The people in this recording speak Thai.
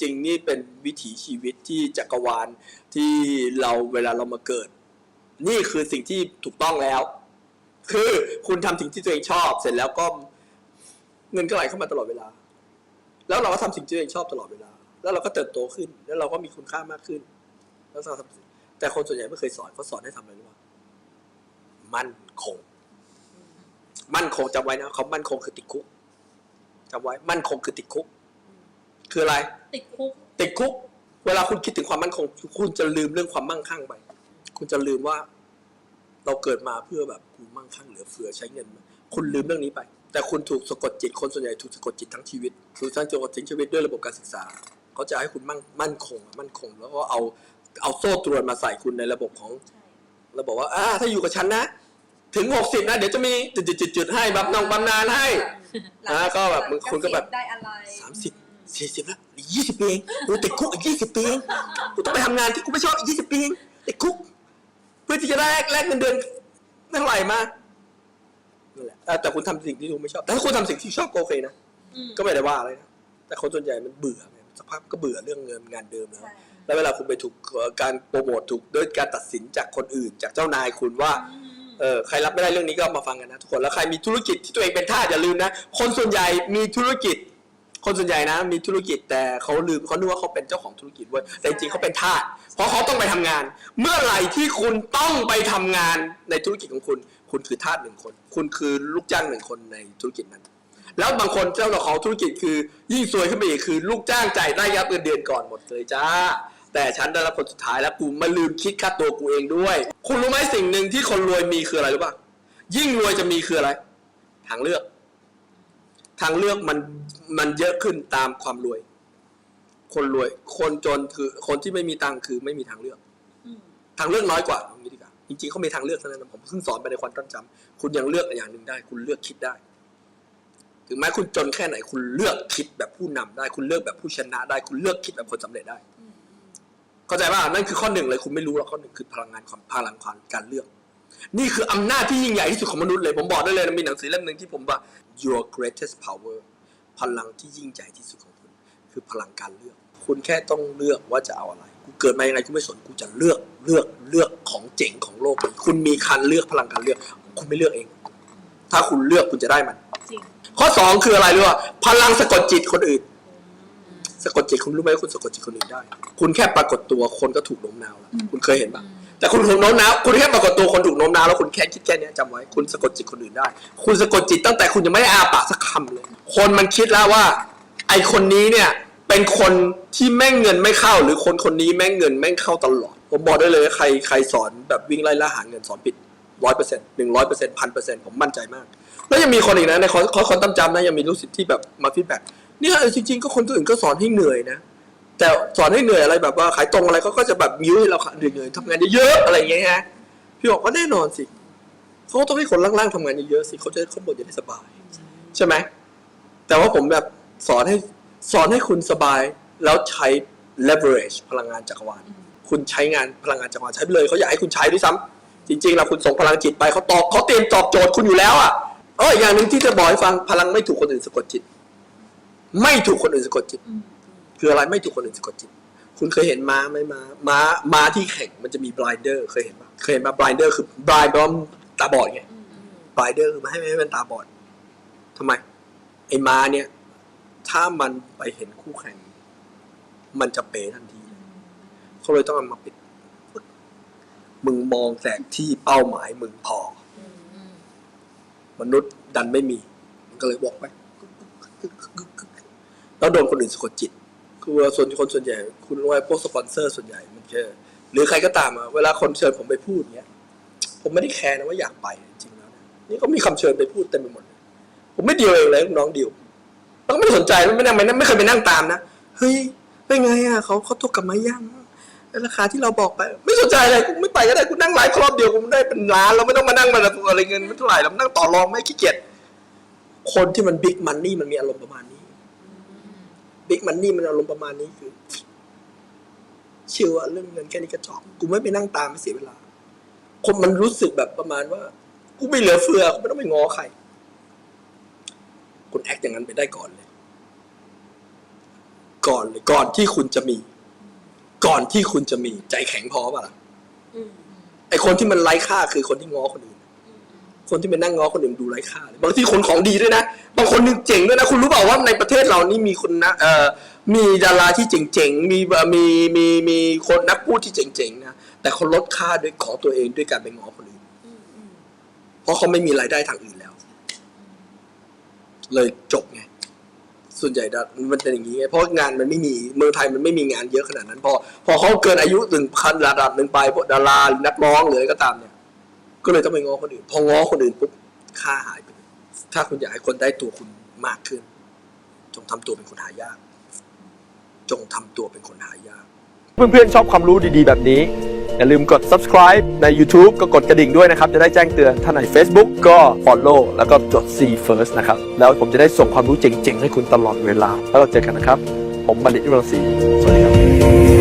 จริงๆนี่เป็นวิถีชีวิตที่จักรวาลที่เราเวลาเรามาเกิด นี่คือสิ่งที่ถูกต้องแล้ว คือคุณทำสิ่งที่ตัวเองชอบ เสร็จแล้วก็เงินก็ไหลเข้ามาตลอดเวลา แล้วเราก็ทำสิ่งที่ตัวเองชอบตลอดเวลา แล้วเราก็เติบโตขึ้น แล้วเราก็มีคุณค่ามากขึ้น แล้วเราทำแต่คนส่วนใหญ่ไม่เคยสอนเขาสอนให้ทำอะไรรู้ป่ะมั่นคง มั่นคงจำไว้นะเขามั่นคงคือติดคุกจำไว้ มั่นคงคือติดคุก คืออะไร ติดคุก ติดคุก เวลาคุณคิดถึงความมั่นคง คุณจะลืมเรื่องความมั่งคั่งไป คุณจะลืมว่า เราเกิดมาเพื่อแบบกูมั่งคั่งเหลือเฟือใช้เงิน คุณลืมเรื่องนี้ไป แต่คุณถูกสะกดจิตคนส่วนใหญ่ถูกสะกดจิตทั้งชีวิตถูกสร้างสะกดจิตชีวิตด้วยระบบการศึกษา เขาจะให้คุณมั่งมั่นคง มั่นคง แล้วก็เอาเอาโซ่ตรวนมาใส่คุณในระบบของใช่เราบอกว่าอ่าถ้าอยู่กับฉันนะ ถึงหกสิบนะ เดี๋ยวจะมีจุดๆๆๆให้บำนงบำนาญให้อ่าก็แบบมึงคุณก็แบบได้อะไรสามสิบ สี่สิบแล้วอีกยี่สิบปีเองกูติดคุกอีกยี่สิบปีเองกูต้องไปทำงานที่กูไม่ชอบอีกยี่สิบปีเองติดคุก เพื่อที่จะได้แลกเงินเดือนเท่าไหร่มานั่นแหละเออแต่คุณทำสิ่งที่คุณไม่ชอบ แต่ถ้าคุณทำสิ่งที่ชอบก็โอเคนะอืมก็ไม่ได้ว่าอะไรนะแต่คนส่วนใหญ่มันเบื่อไงสักพักก็เบื่อเรื่องเงินงานเดิมแล้ว ใช่ แล้วเวลาคุณไปถูกเอ่อการโปรโมทถูกด้วยการตัดสินจากคนอื่น จากเจ้านายคุณว่าอืมเออใครรับไม่ได้เรื่องนี้ก็มาฟังกันนะทุกคน แล้วใครมีธุรกิจที่ตัวเองเป็นทาสอย่าลืมนะ คนส่วนใหญ่มีธุรกิจ คนส่วนใหญ่นะ มีธุรกิจแต่เขาลืมเขานึกว่าเขาเป็นเจ้าของธุรกิจเว้ยแต่จริงเขาเป็นทาสเพราะเขาต้องไปทำงาน เมื่อไหร่ที่คุณต้องไปทำงานในธุรกิจของคุณ คุณคือทาสหนึ่งคน คุณคือลูกจ้างหนึ่งคนในธุรกิจนั้น แล้วบางคนเจ้าของธุรกิจคือ ยิ่งซวยขึ้นไปอีกคือ ลูกจ้างจ่ายได้ยับเงินเดือนก่อนหมดเลยจ้า แต่ฉันได้รับผลสุดท้ายแล้วกูมาลืมคิดค่าตัวกูเองด้วย คุณรู้ไหมสิ่งหนึ่งที่คนรวยมีคืออะไรรู้ป่ะยิ่งรวยจะมีคืออะไร ทางเลือก ทางเลือกมันมันเยอะขึ้นตามความรวย คนรวย คนจนคือคนที่ไม่มีตังค์คือไม่มีทางเลือกอืมทางเลือกน้อยกว่าเอางี้ดีกว่าจริงๆเขามีทางเลือกเท่านั้นนะผมเพิ่งสอนไปในความตั้งจำคุณยังเลือกอย่างหนึ่งได้ คุณเลือกคิดได้ ถึงแม้คุณจนแค่ไหน คุณเลือกคิดแบบผู้นำได้ คุณเลือกแบบผู้ชนะได้ คุณเลือกคิดแบบคนสำเร็จได้อืมเข้าใจป่ะนั่นคือข้อหนึ่งเลยคุณไม่รู้หรอกข้อหนึ่งคือพลังงานความพลังความการเลือก นี่คืออำนาจที่ยิ่งใหญ่ที่สุดของมนุษย์เลย ผมบอกได้เลยนะมีหนังสือเล่มหนึ่งที่ผมว่า your greatest power พลังที่ยิ่งใหญ่ที่สุดของคุณคือพลังการเลือก คุณแค่ต้องเลือกว่าจะเอาอะไร กูเกิดมายังไงกูไม่สน กูจะเลือก เลือก เลือกของเจ๋งของโลกนี้คุณมีการเลือกพลังการเลือก คุณไม่เลือกเอง ถ้าคุณเลือกคุณจะได้มันจริงข้อสองคืออะไรรู้ป่ะพลังสะกดจิตคนอื่น สะกดจิตคุณรู้ไหมว่าคุณสะกดจิตคนอื่นได้ คุณแค่ปรากฏตัวคนก็ถูกโน้มน้าวแล้ว คุณเคยเห็นปะ แต่คุณถูกโน้มน้าวคุณแค่ปรากฏตัวคนถูกโน้มน้าวแล้วคุณแค่คิดแค่เนี้ยจำไว้คุณสะกดจิตคนอื่นได้ คุณสะกดจิตตั้งแต่คุณยังไม่ได้อาปากสักคำเลยคนมันคิดแล้วว่า ไอคนนี้เนี่ยเป็นคนที่แม่งเงินไม่เข้า หรือคนคนนี้แม่งเงินแม่งเข้าตลอด ผมบอกได้เลยใครใครสอนแบบวิ่งไล่ล่าหาเงินสอนผิดร้อยเปอร์เซ็นต์หนึ่งร้อยเปอร์เซ็นต์พันเปอร์เซ็นต์ผมมั่นใจมาก แล้วยังมีคนอีกนะในคอร์สคอร์สคนตั้จำนะยังมีลูกศิษย์ที่แบบมาฟีดแบ็กเนี่ยจริงๆก็คนอื่นก็สอนให้เหนื่อยนะ แต่สอนให้เหนื่อยอะไรแบบว่าขายตรงอะไรเขาก็จะแบบมิ้วให้เราเหนื่อยๆทำงานเยอะๆอะไรอย่างเงี้ยฮะพี่บอกว่าแน่นอนสิเขาต้องให้คนล่างๆทำงานเยอะๆสิเขาจะข้างบนจะได้สบาย ใช่ไหมแต่ว่าผมแบบสอนให้สอนให้คุณสบาย แล้วใช้ leverage พลังงานจักรวาลคุณใช้งานพลังงานจักรวาลใช้ไปเลยเขาอยากให้คุณใช้ด้วยซ้ำจริงๆแล้วคุณส่งพลังจิตไปเขาตอบเขาเตรียมตอบโจทย์คุณอยู่แล้วอะเอออย่างหนึ่งที่จะบอกให้ฟังพลังไม่ถูกคนอื่นสะกดจิต ไม่ถูกคนอื่นสะกดจิต คืออะไรไม่ถูกคนอื่นสะกดจิต คุณเคยเห็นม้าไหมม้าม้าม้าที่แข่งมันจะมี blinder เคยเห็นปะเคยเห็นปะ blinder คือ blind แปลว่าตาบอดไงอืมอืม blinder คือไม่ให้ม่ให้มันตาบอดทำไม ไอ้ม้าเนี่ย ถ้ามันไปเห็นคู่แข่ง มันจะเป๋ทันที เขาเลยต้องเอามาปิด มึงมองแต่ที่เป้าหมายมึงพอมอืมมนุษย์ดันไม่มี มันก็เลยบอกไปแล้วโดนคนอื่นสะกดจิต คือว่าส่วนคนส่วนใหญ่ คุณรู้ไหมพวกสปอนเซอร์ส่วนใหญ่มันแค่หรือใครก็ตามอะเวลาคนเชิญผมไปพูดเนี้ย ผมไม่ได้แคร์นะว่าอยากไปจริงๆแล้วนะนี่ก็มีคำเชิญไปพูดเต็มไปหมด ผมไม่เดียวเองเลยลูกน้องเดียวแล้วก็ไม่สนใจไม่นั่งไม่นั่งไม่เคยไปนั่งตามนะเฮ้ยเป็นไงอะเขาเขาตกกับมายังราคาที่เราบอกไปไม่สนใจเลยกูไม่ไปก็ได้กูนั่งไลฟ์ครอบเดียวกูได้เป็นล้านเราไม่ต้องมานั่งมาอะไรเงินไม่เท่าไหร่เรานั่งต่อรองไม่ขี้เกียจคนที่มันบิ๊กมันนี่มันมีอารมณ์ประมาณนี้ บิ๊กมันนี่มันอารมณ์ประมาณนี้คือเชื่อว่าเรื่องเงินแค่นี้กระจอกกูไม่ไปนั่งตามไม่เสียเวลา คนมันรู้สึกแบบประมาณว่ากูไม่เหลือเฟือกูไม่ต้องไปง้อใครคุณแอคอย่างนั้นไปได้ก่อนเลย ก่อนเลยก่อนที่คุณจะมี ก่อนที่คุณจะมีใจแข็งพอป่ะล่ะอืมไอคนที่มันไร้ค่าคือคนที่ง้อคนอื่น คนที่เป็นนั่งง้อคนอื่นดูไร้ค่าเลยบางทีคนของดีด้วยนะบางคนนี่เจ๋งด้วยนะคุณรู้เปล่าว่าในประเทศเรานี่มีคนนะเอ่อมีดาราที่เจ๋งๆมีมีมีมีคนนักพูดที่เจ๋งๆนะแต่เขาลดค่าด้วยของตัวเองด้วยการไปง้อคนอื่นอืมอืมเพราะเขาไม่มีรายได้ทางอื่นแล้ว เลยจบไงส่วนใหญ่ดามันเป็นอย่างนี้ไงเพราะงานมันไม่มีเมืองไทยมันไม่มีงานเยอะขนาดนั้น พอ พอเขาเกินอายุถึงพันระดับหนึ่งไปพวกดาราหรือนักร้องหรืออะไรก็ตามเนี่ย ก็เลยต้องไปง้อคนอื่น พอง้อคนอื่นปุ๊บค่าหายไปเลยถ้าคุณอยากให้คนได้ตัวคุณมากขึ้น จงทำตัวเป็นคนหายาก จงทำตัวเป็นคนหายาก เพื่อนๆชอบความรู้ดีๆ แบบนี้ อย่าลืมกด subscribe ใน YouTube ก็กดกระดิ่งด้วยนะครับ จะได้แจ้งเตือนถ้าใน Facebook ก็ follow แล้วก็จด see first นะครับ แล้วผมจะได้ส่งความรู้เจ๋งๆ ให้คุณตลอดเวลา แล้วเราเจอกันนะครับ ผมบัณฑิตวิรังศรีสวัสดีครับ